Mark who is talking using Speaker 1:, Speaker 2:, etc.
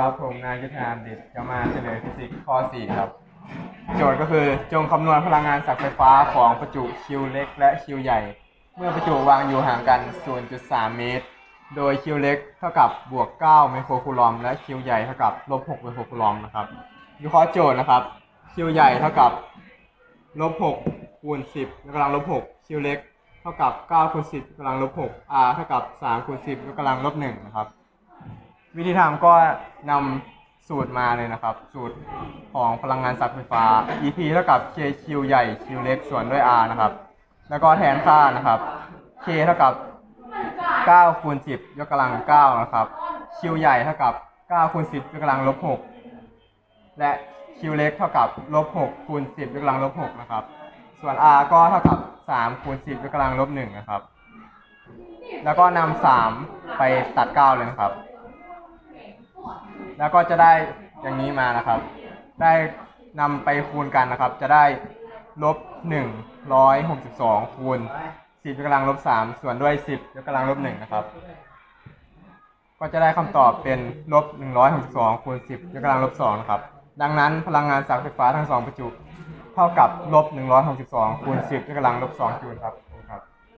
Speaker 1: ครับผมนายยุทธนานดิตจะมาเฉลยฟิสิกส์ข้อ 4 ครับ โจทย์ก็คือจงคำนวณพลังงานจากไฟฟ้าของประจุคิวเล็กและคิวใหญ่ เมื่อประจุวางอยู่ห่างกัน 0.3 เมตร โดยคิวเล็กเท่ากับบวก 9 ไมโครคูลอม และคิวใหญ่เท่ากับลบ 6 ไมโครคูลอมนะครับวิเคราะห์โจทย์นะครับคิวใหญ่เท่ากับลบ 6 คูณ 10ยกกำลังลบ 6 คิวเล็ก เท่ากับ 9 คูณ 10ยกกำลังลบ 6 r เท่ากับ 3 คูณ 10ยกกำลังลบ 1 นะครับ วิธีทำก็นำสูตรมาเลยนะครับ สูตรของพลังงานสักไฟฟ้า EP เท่ากับ KQ ใหญ่ Q เล็กส่วนด้วย R นะครับ แล้วก็แทนค่านะครับ K เท่ากับ9คูณ10 ยกกำลัง 9 นะครับ Q ใหญ่เท่ากับ9คูณ10 ยกกำลังลบ6และ Q เล็กเท่ากับลบ6คูณ10 ยกกำลังลบ6นะครับ ส่วน R ก็เท่ากับ3คูณ10 ยกกำลังลบ1นะครับ แล้วก็นำ3ไปตัด 9 เลยนะครับ แล้วก็จะได้อย่างนี้มานะครับ ได้นำไปคูณกันนะครับ จะได้ลบ162 คูณ 10ยกกำลังลบ3ส่วนด้วย 10ยกกำลังลบ1นะครับ ก็จะได้คำตอบเป็นลบ162 คูณ 10ยกกำลังลบ2นะครับ ดังนั้นพลังงานจากไฟฟ้าทั้งสองประจุ เท่ากับลบ162 คูณ 10ยกกำลังลบ2จูลครับ